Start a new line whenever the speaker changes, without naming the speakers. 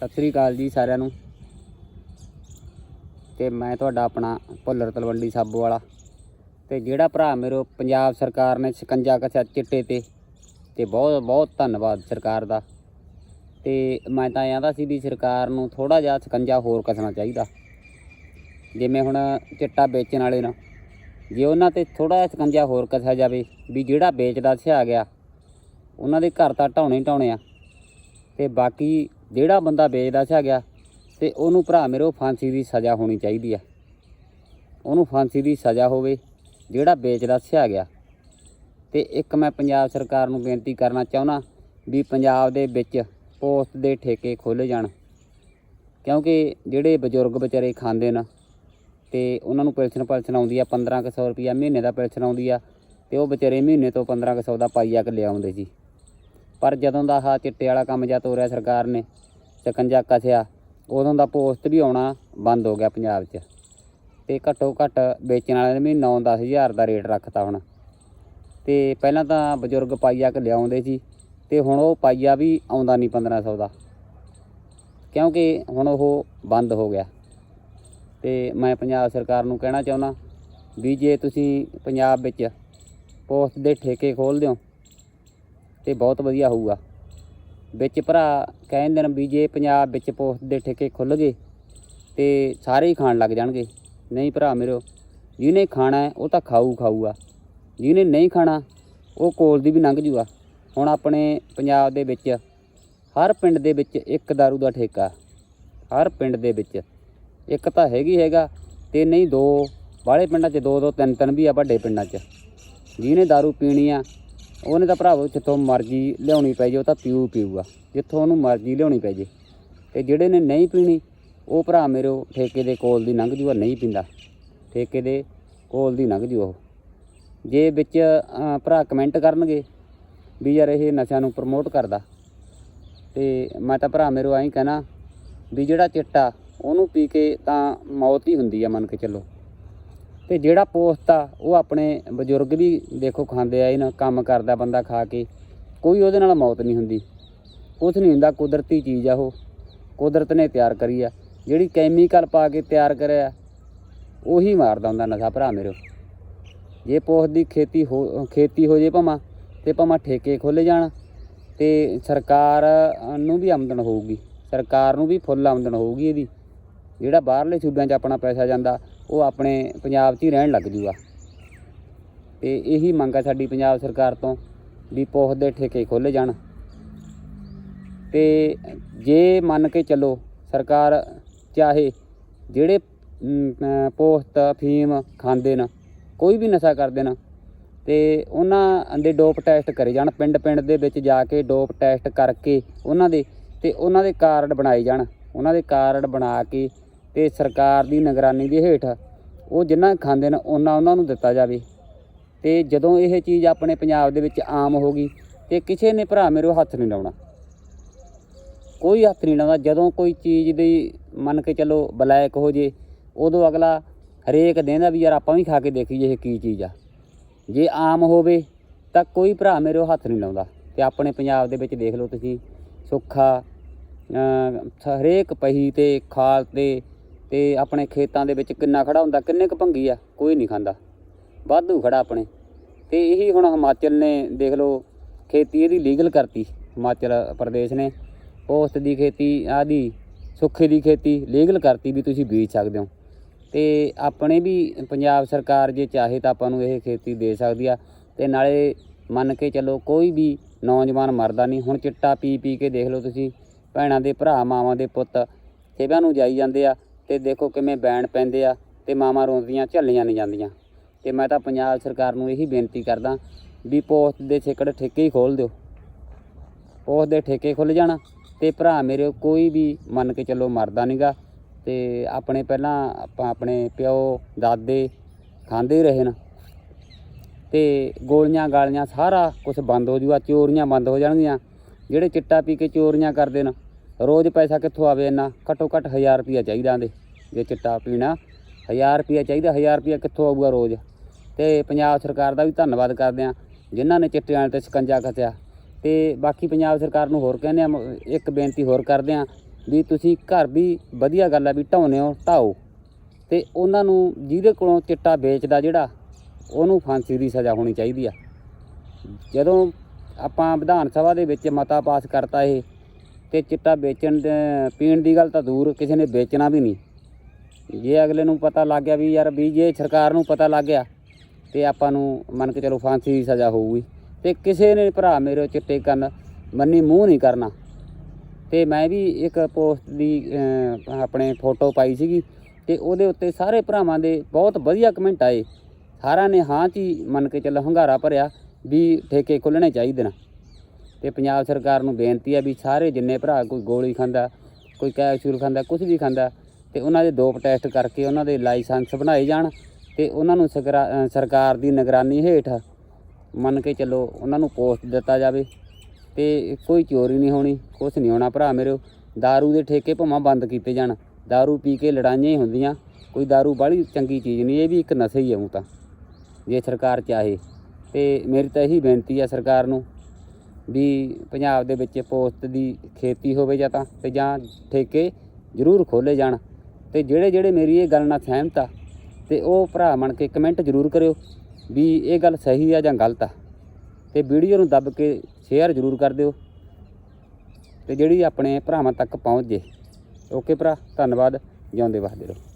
ਸਤਿ ਸ੍ਰੀ ਅਕਾਲ ਜੀ ਸਾਰਿਆਂ ਨੂੰ। ਤੇ ਮੈਂ ਤੁਹਾਡਾ ਆਪਣਾ ਭੁੱਲਰ ਤਲਵੰਡੀ ਸਾਬੋ ਵਾਲਾ। ਤੇ ਜਿਹੜਾ ਭਰਾ ਮੇਰੇ ਪੰਜਾਬ ਸਰਕਾਰ ਨੇ ਸ਼ਿਕੰਜਾ ਕੱਸਿਆ ਚਿੱਟੇ ਤੇ ਤੇ ਬਹੁਤ ਬਹੁਤ ਧੰਨਵਾਦ ਸਰਕਾਰ ਦਾ। ਤੇ ਮੈਂ ਤਾਂ ਆਂਦਾ ਸੀ ਵੀ ਸਰਕਾਰ ਨੂੰ ਥੋੜਾ ਜਿਹਾ ਸ਼ਿਕੰਜਾ ਹੋਰ ਕੱਸਣਾ ਚਾਹੀਦਾ। ਜਿਵੇਂ ਹੁਣ ਚਿੱਟਾ ਵੇਚਣ ਵਾਲੇ ਨਾ, ਜੇ ਉਹਨਾਂ ਤੇ ਥੋੜਾ ਜਿਹਾ ਸ਼ਿਕੰਜਾ ਹੋਰ ਕੱਸਿਆ ਜਾਵੇ ਵੀ ਜਿਹੜਾ ਵੇਚਦਾ ਸਿਆ ਗਿਆ, ਉਹਨਾਂ ਦੇ ਘਰ ਤਾਂ ਢਾਉਣੇ ਢਾਉਣੇ ਆ। ਤੇ ਬਾਕੀ ਜਿਹੜਾ ਬੰਦਾ ਵੇਚਦਾ ਸਿਆ ਗਿਆ ਤੇ ਉਹਨੂੰ ਭਰਾ ਮੇਰੇ ਉਹ ਫਾਂਸੀ ਦੀ ਸਜ਼ਾ ਹੋਣੀ ਚਾਹੀਦੀ ਆ। ਉਹਨੂੰ ਫਾਂਸੀ ਦੀ ਸਜ਼ਾ ਹੋਵੇ, ਜਿਹੜਾ ਵੇਚਦਾ ਸਿਆ ਗਿਆ ਤੇ ਇੱਕ ਮੈਂ ਪੰਜਾਬ ਸਰਕਾਰ ਨੂੰ ਬੇਨਤੀ ਕਰਨਾ ਚਾਹੁੰਦਾ ਵੀ ਪੰਜਾਬ ਦੇ ਵਿੱਚ ਪੋਸਟ ਦੇ ਠੇਕੇ ਖੋਲ੍ਹੇ ਜਾਣ। ਕਿਉਂਕਿ ਜਿਹੜੇ ਬਜ਼ੁਰਗ ਵਿਚਾਰੇ ਖਾਂਦੇ ਨੇ ਤੇ ਉਹਨਾਂ ਨੂੰ ਪੈਨਸ਼ਨ ਪੈਨਸ਼ਨ ਆਉਂਦੀ ਆ 1500 ਰੁਪਿਆ ਮਹੀਨੇ ਦਾ ਪੈਨਸ਼ਨ ਆਉਂਦੀ ਆ, ਤੇ ਉਹ ਵਿਚਾਰੇ ਮਹੀਨੇ ਤੋਂ 1500 ਦਾ ਪਾਈਆ ਕਿ ਲਿਆਉਂਦੇ ਜੀ ਪਰ ਜਦੋਂ ਦਾ ਆਹ ਚਿੱਟੇ ਵਾਲਾ ਕੰਮ ਜਾਂ ਤੋਰਿਆ ਸਰਕਾਰ ਨੇ ਸਕੰਜਾ ਕਸਿਆ ਉਦੋਂ ਦਾ ਪੋਸਟ ਵੀ ਆਉਣਾ ਬੰਦ ਹੋ ਗਿਆ ਪੰਜਾਬ 'ਚ। ਤੇ ਘੱਟੋ ਘੱਟ ਵੇਚਣ ਵਾਲਿਆਂ ਨੇ ਵੀ 9-10 ਹਜ਼ਾਰ ਦਾ ਰੇਟ ਰੱਖਤਾ ਹੁਣ। ਤੇ ਪਹਿਲਾਂ ਤਾਂ ਬਜ਼ੁਰਗ ਪਾਈਆ ਕਿ ਲਿਆਉਂਦੇ ਸੀ, ਤੇ ਹੁਣ ਉਹ ਪਾਈਆ ਵੀ ਆਉਂਦਾ ਨਹੀਂ 1500 ਦਾ। ਕਿਉਂਕਿ ਹੁਣ ਉਹ ਬੰਦ ਹੋ ਗਿਆ। ਤੇ ਮੈਂ ਪੰਜਾਬ ਸਰਕਾਰ ਨੂੰ ਕਹਿਣਾ ਚਾਹੁੰਦਾ ਵੀ ਜੇ ਤੁਸੀਂ ਪੰਜਾਬ ਵਿੱਚ ਪੋਸਟ ਦੇ ਠੇਕੇ ਖੋਲ੍ਹ ਦਿਓ ਤੇ ਬਹੁਤ ਵਧੀਆ ਹੋਊਗਾ ਵਿੱਚ ਭਰਾ ਕਹਿੰਦੇ ਨੇ ਵੀ ਜੇ ਪੰਜਾਬ ਵਿੱਚ ਪੋਸਟ ਦੇ ਠੇਕੇ ਖੁੱਲ੍ਹ ਗਏ ਤੇ ਸਾਰੇ ਹੀ ਖਾਣ ਲੱਗ ਜਾਣਗੇ ਨਹੀਂ ਭਰਾ ਮੇਰੋ ਜਿਹਨੇ ਖਾਣਾ ਹੈ, ਉਹ ਤਾਂ ਖਾਊ ਖਾਊਗਾ ਜਿਹਨੇ ਨਹੀਂ ਖਾਣਾ ਉਹ ਕੋਲ ਦੀ ਵੀ ਲੰਘ ਜੂਗਾ ਹੁਣ ਆਪਣੇ ਪੰਜਾਬ ਦੇ ਵਿੱਚ ਹਰ ਪਿੰਡ ਦੇ ਵਿੱਚ ਇੱਕ दारू ਦਾ ਠੇਕਾ ਹਰ ਪਿੰਡ ਦੇ ਵਿੱਚ ਇੱਕ ਤਾਂ ਹੈਗੀ ਹੈਗਾ ਤੇ ਨਹੀਂ ਦੋ ਬਾਹਲੇ ਪਿੰਡਾਂ 'ਚ ਦੋ ਦੋ ਤਿੰਨ ਤਿੰਨ ਵੀ ਆ ਵੱਡੇ ਪਿੰਡਾਂ 'ਚ ਜਿਹਨੇ दारू ਪੀਣੀ ਆ ਉਹਨੇ ਤਾਂ ਭਰਾਵੋ ਜਿੱਥੋਂ ਮਰਜ਼ੀ ਲਿਆਉਣੀ ਪੈ ਜੇ, ਉਹ ਤਾਂ ਪੀਊ ਪੀਊਗਾ। ਜਿੱਥੋਂ ਉਹਨੂੰ ਮਰਜ਼ੀ ਲਿਆਉਣੀ ਪੈ ਜੇ। ਤੇ ਜਿਹੜੇ ਨੇ ਨਹੀਂ ਪੀਣੀ, ਉਹ ਭਰਾ ਮੇਰੇ ਠੇਕੇ ਦੇ ਕੋਲ ਦੀ ਲੰਘ ਜੂਗਾ ਨਹੀਂ ਪੀਂਦਾ। ਠੇਕੇ ਦੇ ਕੋਲ ਦੀ ਲੰਘ ਜੂ ਉਹ। ਜੇ ਵਿੱਚ ਭਰਾ ਕਮੈਂਟ ਕਰਨਗੇ ਵੀ ਯਾਰ ਇਹ ਨਸ਼ਿਆਂ ਨੂੰ ਪ੍ਰਮੋਟ ਕਰਦਾ। ਤੇ ਮੈਂ ਤਾਂ ਭਰਾ ਮੇਰੇ ਐਂ ਕਹਿਣਾ ਵੀ ਜਿਹੜਾ ਚਿੱਟਾ ਉਹਨੂੰ ਪੀ ਕੇ ਤਾਂ ਮੌਤ ਹੀ ਹੁੰਦੀ ਆ, ਮੰਨ ਕੇ ਚੱਲੋ। ਤੇ ਜਿਹੜਾ ਪੋਸਤ ਆ, ਉਹ ਆਪਣੇ ਬਜ਼ੁਰਗ ਵੀ ਦੇਖੋ ਖਾਂਦੇ ਆ, ਇਹਨਾਂ ਕੰਮ ਕਰਦਾ ਬੰਦਾ ਖਾ ਕੇ, ਕੋਈ ਉਹਦੇ ਨਾਲ ਮੌਤ ਨਹੀਂ ਹੁੰਦੀ। ਕੁਛ ਨਹੀਂ ਹੁੰਦਾ, ਕੁਦਰਤੀ ਚੀਜ਼ ਆ ਉਹ। ਕੁਦਰਤ ਨੇ ਤਿਆਰ ਕਰੀ ਆ। ਜਿਹੜੀ ਕੈਮੀਕਲ ਪਾ ਕੇ ਤਿਆਰ ਕਰਿਆ, ਉਹੀ ਮਾਰਦਾ ਹੁੰਦਾ ਨਸ਼ਾ ਭਰਾ ਮੇਰੇ। ਜੇ ਪੋਸਤ ਦੀ ਖੇਤੀ ਹੋ ਖੇਤੀ ਹੋ ਜੇ ਭਾਵਾਂ, ਤੇ ਭਾਵਾਂ ਠੇਕੇ ਖੋਲੇ ਜਾਣ, ਤੇ ਸਰਕਾਰ ਨੂੰ ਵੀ ਆਮਦਨ ਹੋਊਗੀ। ਸਰਕਾਰ ਨੂੰ ਵੀ ਫੁੱਲ ਆਮਦਨ ਹੋਊਗੀ ਇਹਦੀ। ਜਿਹੜਾ ਬਾਹਰਲੇ ਸੂਬਿਆਂ 'ਚ ਆਪਣਾ ਪੈਸਾ ਜਾਂਦਾ ਉਹ ਆਪਣੇ ਪੰਜਾਬ 'ਚ ਹੀ ਰਹਿਣ ਲੱਗ ਜੂਗਾ। ਤੇ ਇਹੀ ਮੰਗ ਆ ਸਾਡੀ ਪੰਜਾਬ ਸਰਕਾਰ ਤੋਂ ਵੀ ਪੋਸਤ ਦੇ ਠੇਕੇ ਖੋਲੇ ਜਾਣ। ਤੇ ਜੇ ਮੰਨ ਕੇ ਚੱਲੋ ਸਰਕਾਰ ਚਾਹੇ ਜਿਹੜੇ ਪੋਸਤ ਫੀਮ ਖਾਂਦੇ ਨੇ, ਕੋਈ ਵੀ ਨਸ਼ਾ ਕਰਦੇ ਨੇ, ਤੇ ਉਹਨਾਂ ਦੇ ਡੋਪ ਟੈਸਟ ਕਰੇ ਜਾਣ, ਪਿੰਡ ਪਿੰਡ ਦੇ ਵਿੱਚ ਜਾ ਕੇ ਡੋਪ ਟੈਸਟ ਕਰਕੇ ਉਹਨਾਂ ਦੇ, ਤੇ ਉਹਨਾਂ ਦੇ ਕਾਰਡ ਬਣਾਏ ਜਾਣ। ਉਹਨਾਂ ਦੇ ਕਾਰਡ ਬਣਾ ਕੇ ਤੇ ਸਰਕਾਰ ਦੀ ਨਿਗਰਾਨੀ ਦੇ ਹੇਠ ਉਹ ਜਿੰਨਾ ਖਾਂਦੇ ਨੇ ਉਹਨਾਂ ਉਹਨਾਂ ਨੂੰ ਦਿੱਤਾ ਜਾਵੇ। ਤੇ ਜਦੋਂ ਇਹ ਚੀਜ਼ ਆਪਣੇ ਪੰਜਾਬ ਦੇ ਵਿੱਚ ਆਮ ਹੋ ਗਈ ਤੇ ਕਿਸੇ ਨੇ ਭਰਾ ਮੇਰੇ ਹੱਥ ਨਹੀਂ ਲਾਉਣਾ। ਕੋਈ ਹੱਥ ਨਹੀਂ ਲਾਉਂਦਾ। ਜਦੋਂ ਕੋਈ ਚੀਜ਼ ਦੀ ਮੰਨ ਕੇ ਚੱਲੋ ਬਲੈਕ ਹੋ ਜੇ, ਉਦੋਂ ਅਗਲਾ ਹਰੇਕ ਦਿੰਦਾ ਵੀ ਯਾਰ ਆਪਾਂ ਵੀ ਖਾ ਕੇ ਦੇਖੀਏ ਇਹ ਕੀ ਚੀਜ਼ ਆ। ਜੇ ਆਮ ਹੋਵੇ ਤਾਂ ਕੋਈ ਭਰਾ ਮੇਰੇ ਉਹ ਹੱਥ ਨਹੀਂ ਲਾਉਂਦਾ। ਤੇ ਆਪਣੇ ਪੰਜਾਬ ਦੇ ਵਿੱਚ ਦੇਖ ਲਓ ਤੁਸੀਂ, ਸੁੱਖਾ ਹਰੇਕ ਪਹੀ ਤੇ ਖਾਲ ਤੇ ਤੇ ਆਪਣੇ ਖੇਤਾਂ ਦੇ ਵਿੱਚ ਕਿੰਨਾ ਖੜਾ ਹੁੰਦਾ, ਕਿੰਨੇ ਕੁ ਭੰਗੀ ਆ, ਕੋਈ ਨਹੀਂ ਖਾਂਦਾ। ਵਾਧੂ ਖੜਾ ਆਪਣੇ। ਤੇ ਇਹੀ ਹੁਣ ਹਿਮਾਚਲ ਨੇ, ਦੇਖ ਲਓ, ਖੇਤੀ ਇਹਦੀ ਲੀਗਲ ਕਰਤੀ, ਹਿਮਾਚਲ ਪ੍ਰਦੇਸ਼ ਨੇ। ਪੋਸਤ ਦੀ ਖੇਤੀ, ਆਦੀ ਸੁੱਖੇ ਦੀ ਖੇਤੀ ਲੀਗਲ ਕਰਤੀ ਵੀ ਤੁਸੀਂ ਬੀਜ ਸਕਦੇ ਹੋ। ਤੇ ਆਪਣੇ ਵੀ ਪੰਜਾਬ ਸਰਕਾਰ ਜੇ ਚਾਹੇ ਤਾਂ ਆਪਾਂ ਨੂੰ ਇਹ ਖੇਤੀ ਦੇ ਸਕਦੀ ਆ। ਤੇ ਨਾਲੇ ਮੰਨ ਕੇ ਚੱਲੋ, ਕੋਈ ਵੀ ਨੌਜਵਾਨ ਮਰਦਾ ਨਹੀਂ। ਹੁਣ ਚਿੱਟਾ ਪੀ ਪੀ ਕੇ ਦੇਖ ਲਓ ਤੁਸੀਂ, ਭੈਣਾਂ ਦੇ ਭਰਾ, ਮਾਵਾਂ ਦੇ ਪੁੱਤ ਸੇਵਿਆਂ ਨੂੰ ਜਾਈ ਜਾਂਦੇ ਆ। ਤੇ ਦੇਖੋ ਕਿਵੇਂ ਬੈਣ ਪੈਂਦੇ ਆ ਤੇ ਮਾਵਾਂ ਰੋਂਦੀਆਂ, ਝੱਲੀਆਂ ਨਹੀਂ ਜਾਂਦੀਆਂ। ਤੇ ਮੈਂ ਤਾਂ ਪੰਜਾਬ ਸਰਕਾਰ ਨੂੰ ਇਹੀ ਬੇਨਤੀ ਕਰਦਾ ਵੀ ਪੋਸਟ ਦੇ ਛੇਕੜ ਠੇਕੇ ਹੀ ਖੋਲ ਦਿਓ। ਪੋਸਟ ਦੇ ਠੇਕੇ ਖੁੱਲ ਜਾਣ ਤੇ ਭਰਾ ਮੇਰੇ ਕੋਈ ਵੀ ਮੰਨ ਕੇ ਚੱਲੋ ਮਰਦਾ ਨਹੀਂਗਾ ਤੇ ਆਪਣੇ ਪਹਿਲਾਂ ਆਪਾਂ ਆਪਣੇ ਪਿਓ, ਦਾਦੇ ਖਾਂਦੇ ਹੀ ਰਹੇ ਨਾ। ਤੇ ਗੋਲੀਆਂ ਗਾਲੀਆਂ ਸਾਰਾ ਕੁਝ ਬੰਦ ਹੋ ਜੂਗਾ, ਚੋਰੀਆਂ ਬੰਦ ਹੋ ਜਾਣਗੀਆਂ। ਜਿਹੜੇ ਚਿੱਟਾ ਪੀ ਕੇ ਚੋਰੀਆਂ ਕਰਦੇ ਨੇ ਰੋਜ਼ ਪੈਸਾ ਕਿੱਥੋਂ ਆਵੇ ਇੰਨਾ? ਘੱਟੋ ਘੱਟ 1000 ਰੁਪਿਆ ਚਾਹੀਦਾ ਦੇ ਜੇ ਚਿੱਟਾ ਪੀਣਾ। 1000 ਰੁਪਿਆ ਚਾਹੀਦਾ 1000 ਰੁਪਿਆ ਕਿੱਥੋਂ ਆਊਗਾ ਰੋਜ਼? ਤੇ ਪੰਜਾਬ ਸਰਕਾਰ ਦਾ ਵੀ ਧੰਨਵਾਦ ਕਰਦੇ ਆ ਜਿਨ੍ਹਾਂ ਨੇ ਚਿੱਟੇ ਵਾਲੇ ਤੇ ਸ਼ਿਕੰਜਾ ਕੱਸਿਆ ਤੇ ਬਾਕੀ ਪੰਜਾਬ ਸਰਕਾਰ ਨੂੰ ਹੋਰ ਕਹਿੰਦੇ ਆ ਇੱਕ ਬੇਨਤੀ ਹੋਰ ਕਰਦੇ ਆ ਵੀ ਤੁਸੀਂ ਘਰ ਵੀ ਵਧੀਆ ਗੱਲ ਆ ਵੀ ਢਾਉਨੇ ਹੋ ਢਾਓ ਤੇ ਉਹਨਾਂ ਨੂੰ, ਜਿਹਦੇ ਕੋਲੋਂ ਚਿੱਟਾ ਵੇਚਦਾ ਜਿਹੜਾ, ਉਹਨੂੰ ਫਾਂਸੀ ਦੀ ਸਜ਼ਾ ਹੋਣੀ ਚਾਹੀਦੀ ਆ। ਜਦੋਂ ਆਪਾਂ ਵਿਧਾਨ ਸਭਾ ਦੇ ਵਿੱਚ ਮਤਾ ਪਾਸ ਕਰਤਾ ਇਹ ਤੇ ਚਿੱਟਾ ਵੇਚਣ ਦੇ- ਪੀਣ ਦੀ ਗੱਲ ਤਾਂ ਦੂਰ, ਕਿਸੇ ਨੇ ਵੇਚਣਾ ਵੀ ਨਹੀਂ। ਜੇ ਅਗਲੇ ਨੂੰ ਪਤਾ ਲੱਗ ਗਿਆ ਵੀ ਯਾਰ ਵੀ ਜੇ ਸਰਕਾਰ ਨੂੰ ਪਤਾ ਲੱਗ ਗਿਆ, ਤੇ ਆਪਾਂ ਨੂੰ ਮੰਨ ਕੇ ਚਲੋ ਫਾਂਸੀ ਦੀ ਸਜ਼ਾ ਹੋਊਗੀ। ਤੇ ਕਿਸੇ ਨੇ ਭਰਾ ਮੇਰੇ ਚਿੱਟੇ ਕੰਨ ਮੰਨੀ ਮੂੰਹ ਨਹੀਂ ਕਰਨਾ। ਤੇ ਮੈਂ ਵੀ ਇੱਕ ਪੋਸਟ ਦੀ ਆਪਣੇ ਫੋਟੋ ਪਾਈ ਸੀਗੀ, ਤੇ ਉਹਦੇ ਉੱਤੇ ਸਾਰੇ ਭਰਾਵਾਂ ਦੇ ਬਹੁਤ ਵਧੀਆ ਕਮੈਂਟ ਆਏ। ਸਾਰਿਆਂ ਨੇ ਹਾਂ 'ਚ ਮੰਨ ਕੇ ਚੱਲ ਹੰਗਾਰਾ ਭਰਿਆ ਵੀ ਠੇਕੇ ਖੁੱਲਣੇ ਚਾਹੀਦੇ ਨੇ। ਤੇ ਪੰਜਾਬ ਸਰਕਾਰ ਨੂੰ ਬੇਨਤੀ ਹੈ ਵੀ ਸਾਰੇ ਜਿੰਨੇ ਭਰਾ ਕੋਈ ਗੋਲੀ ਖਾਂਦਾ ਕੋਈ ਕੈਪਸੂਲ ਖਾਂਦਾ ਕੁਝ ਵੀ ਖਾਂਦਾ ਤੇ ਉਹਨਾਂ ਦੇ ਡੋਪ ਟੈਸਟ ਕਰਕੇ ਉਹਨਾਂ ਦੇ ਲਾਇਸੈਂਸ ਬਣਾਏ ਜਾਣ ਤੇ ਉਹਨਾਂ ਨੂੰ ਸਕਰਾ- ਅਹ ਸਰਕਾਰ ਦੀ ਨਿਗਰਾਨੀ ਹੇਠ ਮੰਨ ਕੇ ਚੱਲੋ ਉਹਨਾਂ ਨੂੰ ਪੋਸਟ ਦਿੱਤਾ ਜਾਵੇ ਤੇ ਕੋਈ ਚੋਰੀ ਨਹੀਂ ਹੋਣੀ ਕੁਛ ਨਹੀਂ ਹੋਣਾ ਭਰਾ ਮੇਰੇ दारू ਦੇ ਠੇਕੇ ਭਾਵੇਂ ਬੰਦ ਕੀਤੇ ਜਾਣ दारू ਪੀ ਕੇ ਲੜਾਈਆਂ ਹੀ ਹੁੰਦੀਆਂ ਕੋਈ दारू ਬਾਹਲੀ ਚੰਗੀ ਚੀਜ਼ ਨਹੀਂ ਇਹ ਵੀ ਇੱਕ ਨਸ਼ਾ ਹੀ ਹੈ ਊਂ ਤਾਂ ਜੇ ਸਰਕਾਰ ਚਾਹੇ ਤੇ ਮੇਰੀ ਤਾਂ ਇਹੀ ਬੇਨਤੀ ਆ ਸਰਕਾਰ ਨੂੰ ਵੀ ਪੰਜਾਬ ਦੇ ਵਿੱਚ ਪੋਸਟ ਦੀ ਖੇਤੀ ਹੋਵੇ ਜਾਂ ਤਾਂ, ਤੇ ਜਾਂ ਠੇਕੇ ਜ਼ਰੂਰ ਖੋਲੇ ਜਾਣ। ਤੇ ਜਿਹੜੇ ਜਿਹੜੇ ਮੇਰੀ ਇਹ ਗੱਲ ਨਾਲ ਸਹਿਮਤ ਆ, ਤੇ ਉਹ ਭਰਾ ਬਣ ਕੇ ਕਮੈਂਟ ਜ਼ਰੂਰ ਕਰਿਓ ਵੀ ਇਹ ਗੱਲ ਸਹੀ ਆ ਜਾਂ ਗਲਤ ਆ। ਤੇ ਵੀਡੀਓ ਨੂੰ ਦੱਬ ਕੇ ਸ਼ੇਅਰ ਜ਼ਰੂਰ ਕਰ ਦਿਓ, ਤੇ ਜਿਹੜੀ ਆਪਣੇ ਭਰਾਵਾਂ ਤੱਕ ਪਹੁੰਚ ਜੇ। ਓਕੇ ਭਰਾ, ਧੰਨਵਾਦ, ਜਿਉਂਦੇ ਵਸਦੇ ਰਹੋ।